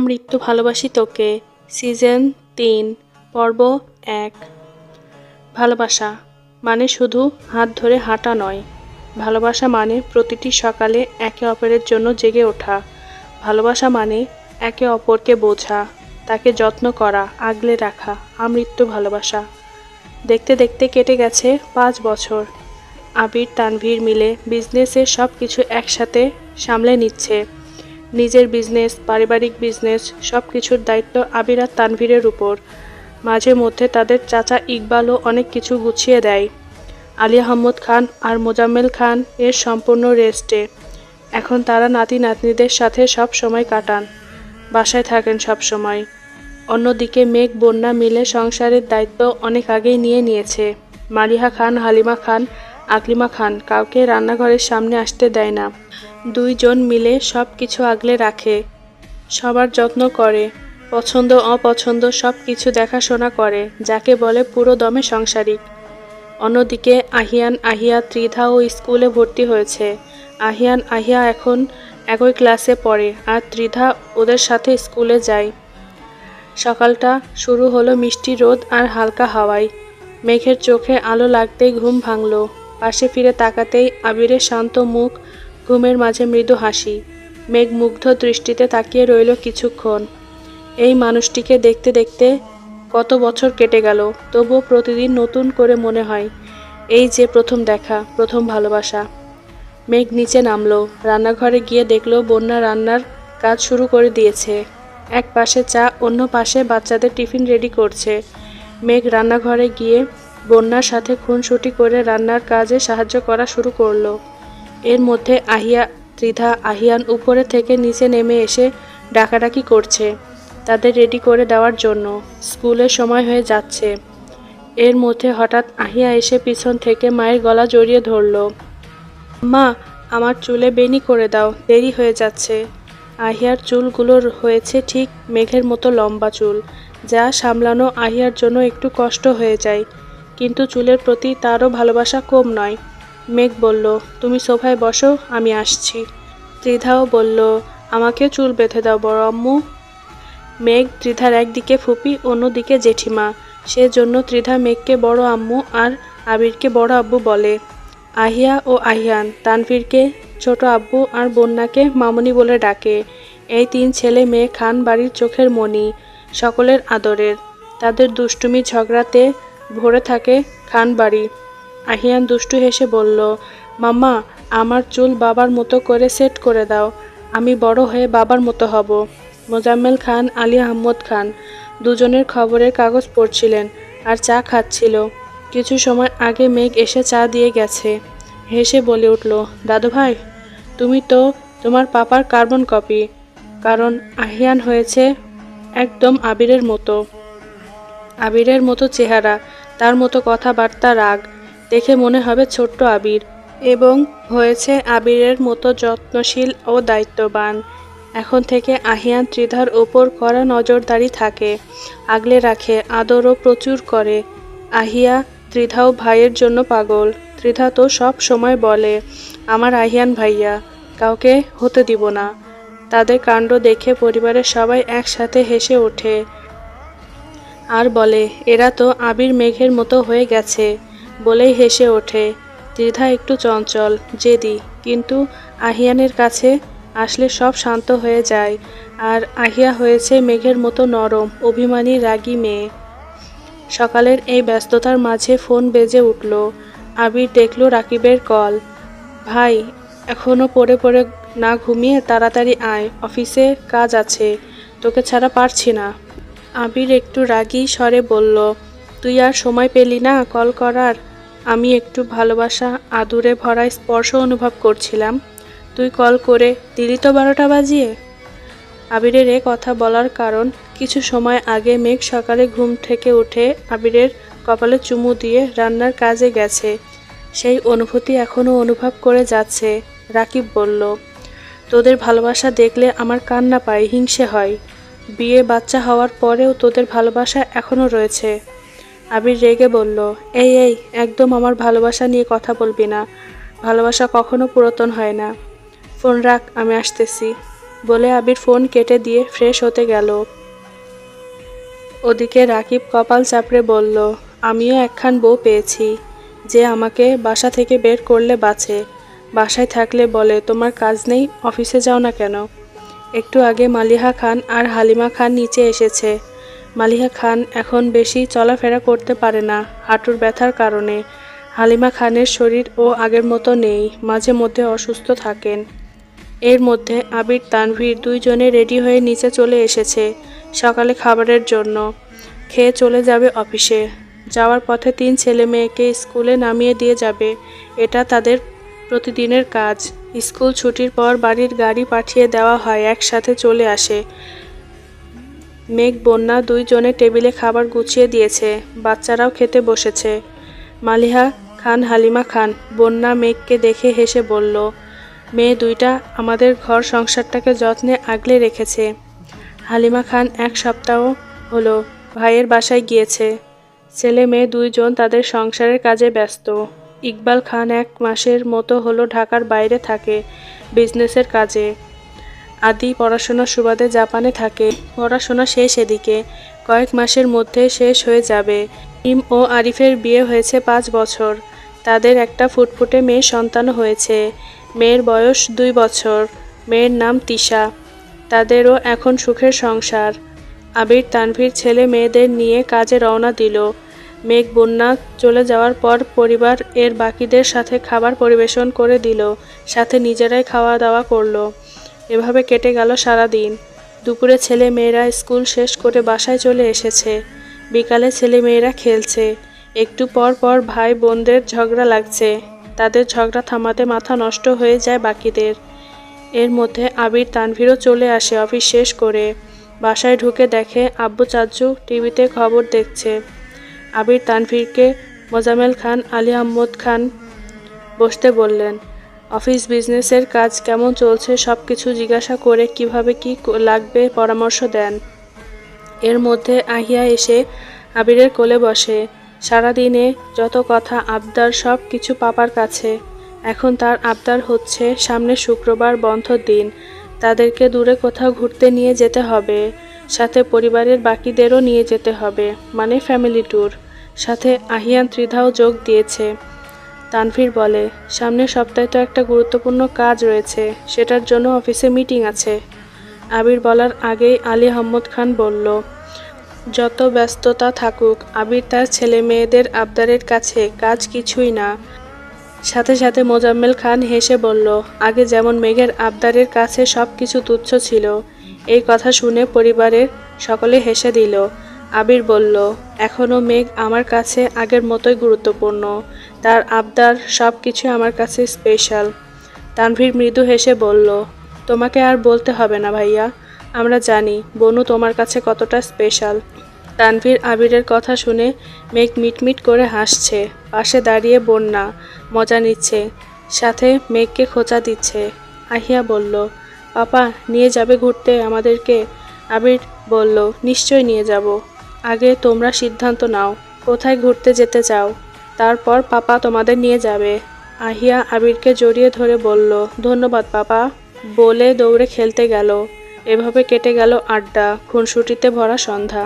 মৃত্যু ভালোবাসি তোকে। সিজন তিন, পর্ব এক। ভালোবাসা মানে শুধু হাত ধরে হাঁটা নয়। ভালোবাসা মানে প্রতিটি সকালে একে অপরের জন্য জেগে ওঠা। ভালোবাসা মানে একে অপরকে বোঝা, তাকে যত্ন করা, আগলে রাখা, আমৃত্যু ভালোবাসা। দেখতে দেখতে কেটে গেছে পাঁচ বছর। আবির, তানভীর মিলে বিজনেসের সব কিছু একসাথে সামলে নিচ্ছে। নিজের বিজনেস পারিবারিক বিজনেস সব কিছুর দায়িত্ব আবির আর তানভীরের উপর। মাঝে মধ্যে তাদের চাচা ইকবালও অনেক কিছু গুছিয়ে দেয়। আলী আহমদ খান আর মোজাম্মেল খান এর সম্পূর্ণ রেস্টে এখন তারা নাতি নাতনিদের সাথে সব সময় কাটান। বাসায় থাকেন সব সময়। অন্যদিকে মেঘ, বন্যা মিলে সংসারের দায়িত্ব অনেক আগেই নিয়ে নিয়েছে। মালিহা খান, হালিমা খান আকলিমা খান কাউকে রান্নাঘরের সামনে আসতে দেয় না। দুইজন মিলে সব কিছু আগলে রাখে, সবার যত্ন করে, পছন্দ, অপছন্দ সব কিছু দেখাশোনা করে, যাকে বলে পুরো দমে সংসারিক। অন্যদিকে আহিয়ান আহিয়া ত্রিধা ও স্কুলে ভর্তি হয়েছে। আহিয়ান আহিয়া এখন একই ক্লাসে পড়ে আর ত্রিধা ওদের সাথে স্কুলে যায়। সকালটা শুরু হলো মিষ্টি রোদ আর হালকা হাওয়ায়। মেঘের চোখে আলো লাগতেই ঘুম ভাঙল। পাশে ফিরে তাকাতেই আবিরের শান্ত মুখ, ঘুমের মাঝে মৃদু হাসি মেঘ মুগ্ধ দৃষ্টিতে তাকিয়ে রইল কিছুক্ষণ। এই মানুষটিকে দেখতে দেখতে কত বছর কেটে গেল, তবুও প্রতিদিন নতুন করে মনে হয়, এই যে প্রথম দেখা, প্রথম ভালোবাসা। মেঘ নিচে নামলো, রান্নাঘরে গিয়ে দেখল বন্যা রান্নার কাজ শুরু করে দিয়েছে। এক পাশে চা, অন্য পাশে বাচ্চাদের টিফিন রেডি করছে। মেঘ রান্নাঘরে গিয়ে বন্যার সাথে খুনসুটি করে রান্নার কাজে সাহায্য করা শুরু করল। এর মধ্যে আহিয়া, ত্রিধা, আহিয়ান উপরে থেকে নিচে নেমে এসে ডাকাডাকি করছে, তাদের রেডি করে দেওয়ার জন্য। স্কুলের সময় হয়ে যাচ্ছে। এর মধ্যে হঠাৎ আহিয়া এসে পিছন থেকে মায়ের গলা জড়িয়ে ধরল। মা, আমার চুলে বেনি করে দাও, দেরি হয়ে যাচ্ছে। আহিয়ার চুলগুলো হয়েছে ঠিক মেঘের মতো লম্বা চুল, যা সামলানো আহিয়ার জন্য একটু কষ্ট হয়ে যায়। কিন্তু চুলের প্রতি তারও ভালোবাসা কম নয়। মেঘ বলল, তুমি সোফায় বসো, আমি আসছি। ত্রিধাও বলল, আমাকে চুল বেঁধে দাও বড় আম্মু। মেঘ ত্রিধার একদিকে ফুপি, অন্যদিকে জেঠিমা। সেজন্য ত্রিধা মেঘকে বড় আম্মু আর আবিরকে বড় আব্বু বলে। আহিয়া ও আহিয়ান তানভীরকে ছোট আব্বু আর বন্যাকে মামনি বলে ডাকে। এই তিন ছেলে মেয়ে খান বাড়ির চোখের মণি, সকলের আদরের। তাদের দুষ্টুমি ঝগড়াতে ভরে থাকে খান বাড়ি। আহিয়ান দুষ্টু হেসে বলল, মাম্মা, আমার চুল বাবার মতো করে সেট করে দাও। আমি বড় হয়ে বাবার মতো হব। মোজাম্মেল খান, আলী আহমদ খান দুজনের খবরের কাগজ পড়ছিলেন আর চা খাচ্ছিল। কিছু সময় আগে মেঘ এসে চা দিয়ে গেছে। হেসে বলে উঠল, দাদু ভাই, তুমি তো তোমার পাপার কার্বন কপি, কারণ আহিয়ান হয়েছে একদম আবিরের মতো। আবিরের মতো চেহারা, তার মতো কথাবার্তা রাগ, দেখে মনে হবে ছোট্ট আবির। এবং হয়েছে আবিরের মতো যত্নশীল ও দায়িত্ববান। এখন থেকে আহিয়ান ত্রিধার ওপর কড়া নজরদারি থাকে, আগলে রাখে, আদরও প্রচুর করে। আহিয়া ত্রিধাও ভাইয়ের জন্য পাগল। ত্রিধা তো সব সময় বলে, আমার আহিয়ান ভাইয়া, কাউকে হতে দিব না। তাদের কাণ্ড দেখে পরিবারের সবাই একসাথে হেসে ওঠে। আর বলে, এরা তো আবির মেঘের মতো হয়ে গেছে। বলেই হেসে ওঠে। দ্বিধা একটু চঞ্চল, জেদি, কিন্তু আহিয়ানের কাছে আসলে সব শান্ত হয়ে যায়। আর আহিয়া হয়েছে মেঘের মতো নরম, অভিমানী, রাগী মেয়ে। সকালের এই ব্যস্ততার মাঝে ফোন বেজে উঠল। আবির দেখল রাকিবের কল। ভাই এখনও পড়ে পড়ে না ঘুমিয়ে তাড়াতাড়ি আয়, অফিসে কাজ আছে, তোকে ছাড়া পারছি না। আবির একটু রাগী স্বরে বলল, তুই আর সময় পেলি না কল করার? আমি একটু ভালোবাসা আদুরে ভরা স্পর্শ অনুভব করছিলাম। তুই কল করে, দিলি তো বারোটা বাজিয়ে? আবিরের এ কথা বলার কারণ কিছু সময় আগে মেঘ সকালে ঘুম থেকে উঠে আবিরের কপালে চুমু দিয়ে রান্নার কাজে গেছে। সেই অনুভূতি এখনও অনুভব করে যাচ্ছে। রাকিব বলল, তোদের ভালোবাসা দেখলে আমার কান্না পায়, হিংসে হয়। বিয়ে বাচ্চা হওয়ার পরেও তোদের ভালোবাসা এখনও রয়েছে। আবির রেগে বলল, এই এই, একদম আমার ভালোবাসা নিয়ে কথা বলবি না। ভালোবাসা কখনো পুরাতন হয় না। ফোন রাখ, আমি আসতেছি। বলে আবির ফোন কেটে দিয়ে ফ্রেশ হতে গেল। ওদিকে রাকিব কপাল চাপড়ে বলল, আমিও একখান বউ পেয়েছি, যে আমাকে বাসা থেকে বের করলে বাঁচে। বাসায় থাকলে বলে, তোমার কাজ নেই, অফিসে যাও না কেন? একটু আগে মালিহা খান আর হালিমা খান নিচে এসেছে। মালিহা খান এখন বেশি চলাফেরা করতে পারে না হাঁটুর ব্যথার কারণে। হালিমা খানের শরীর ও আগের মতো নেই, মাঝে মধ্যে অসুস্থ থাকেন। এর মধ্যে আবির তানভীর দুইজনে রেডি হয়ে নিচে চলে এসেছে সকালে খাবারের জন্য। খেয়ে চলে যাবে অফিসে। যাওয়ার পথে তিন ছেলে মেয়েকে স্কুলে নামিয়ে দিয়ে যাবে, এটা তাদের প্রতিদিনের কাজ। স্কুল ছুটির পর বাড়ির গাড়ি পাঠিয়ে দেওয়া হয়, একসাথে চলে আসে। মেঘ বন্যা দুইজনে টেবিলে খাবার গুছিয়ে দিয়েছে। বাচ্চারাও খেতে বসেছে। মালিহা খান, হালিমা খান, বন্যা মেঘকে দেখে হেসে বলল, মেয়ে দুইটা আমাদের ঘর সংসারটাকে যত্নে আগলে রেখেছে। হালিমা খান এক সপ্তাহ হলো ভাইয়ের বাসায় গিয়েছে। ছেলে মেয়ে দুইজন তাদের সংসারের কাজে ব্যস্ত। ইকবাল খান এক মাসের মতো হলো ঢাকার বাইরে থাকে বিজনেসের কাজে। আদি পড়াশোনার সুবাদে জাপানে থাকে। পড়াশোনা শেষ এদিকে। কয়েক মাসের মধ্যে শেষ হয়ে যাবে। ইম ও আরিফের বিয়ে হয়েছে পাঁচ বছর। তাদের একটা ফুটফুটে মেয়ে সন্তান হয়েছে। মেয়ের বয়স দুই বছর। মেয়ের নাম তিশা। তাদেরও এখন সুখের সংসার। আবির তানভীর ছেলে মেয়েদের নিয়ে কাজে রওনা দিল। মেঘ বন্যা চলে যাওয়ার পর পরিবার এর বাকিদের সাথে খাবার পরিবেশন করে দিল, সাথে নিজেরাই খাওয়া দাওয়া করল। এভাবে কেটে গেল সারা দিন দুপুরে ছেলে মেয়েরা স্কুল শেষ করে বাসায় চলে এসেছে। বিকালে ছেলে মেয়েরা খেলছে। একটু পর পর ভাই বোনদের ঝগড়া লাগছে। তাদের ঝগড়া থামাতে মাথা নষ্ট হয়ে যায় বাকিদের। এর মধ্যে আবির তানভীরও চলে আসে অফিস শেষ করে। বাসায় ঢুকে দেখে আব্বু চাচু টিভিতে খবর দেখছে। আবির তানভীরকে মোজামেল খান, আলী আহমদ খান বসতে বললেন, অফিস বিজনেসের কাজ কেমন চলছে সব কিছু জিজ্ঞাসা করে কীভাবে কি লাগবে পরামর্শ দেন। এর মধ্যে আহিয়া এসে আবিরের কোলে বসে, সারাদিনে যত কথা, আবদার সব কিছু পাপার কাছে। এখন তার আবদার হচ্ছে সামনে শুক্রবার বন্ধ দিন। তাদেরকে দূরে কোথাও ঘুরতে নিয়ে যেতে হবে। সাথে পরিবারের বাকিদেরও নিয়ে যেতে হবে মানে ফ্যামিলি ট্যুর। সাথে আহিয়ান ত্রিধাও যোগ দিয়েছে। তানভীর বলে, সামনের সপ্তাহে তো একটা গুরুত্বপূর্ণ কাজ রয়েছে, সেটার জন্য অফিসে মিটিং আছে। আবির বলার আগেই আলী আহম্মদ খান বলল, যত ব্যস্ততা থাকুক, আবির তার ছেলে মেয়েদের আবদারের কাছে কাজ কিছুই না। সাথে সাথে মোজাম্মেল খান হেসে বলল, আগে যেমন মেঘের আবদারের কাছে সব কিছু তুচ্ছ ছিল, এই কথা শুনে পরিবারের সকলে হেসে দিল। আবির বলল এখনও মেঘ আমার কাছে আগের মতোই গুরুত্বপূর্ণ। তার আবদার সব কিছু আমার কাছে স্পেশাল তানভীর মৃদু হেসে বলল, তোমাকে আর বলতে হবে না ভাইয়া। আমরা জানি বনু তোমার কাছে কতটা স্পেশাল তানভীর আবিরের কথা শুনে মেঘ মিটমিট করে হাসছে। পাশে দাঁড়িয়ে বন্যা মজা নিচ্ছে। সাথে মেঘকে খোঁচা দিচ্ছে। আহিয়া বলল, পাপা, নিয়ে যাবে ঘুরতে আমাদেরকে? আবির বলল নিশ্চয় নিয়ে যাব। আগে তোমরা সিদ্ধান্ত নাও, কোথায় ঘুরতে যেতে চাও। তারপর পাপা তোমাদের নিয়ে যাবে। আহিয়া আবিরকে জড়িয়ে ধরে বলল, ধন্যবাদ, পাপা। বলে দৌড়ে খেলতে গেল। এভাবে কেটে গেল আড্ডা। খুনসুটিতে ভরা সন্ধ্যা।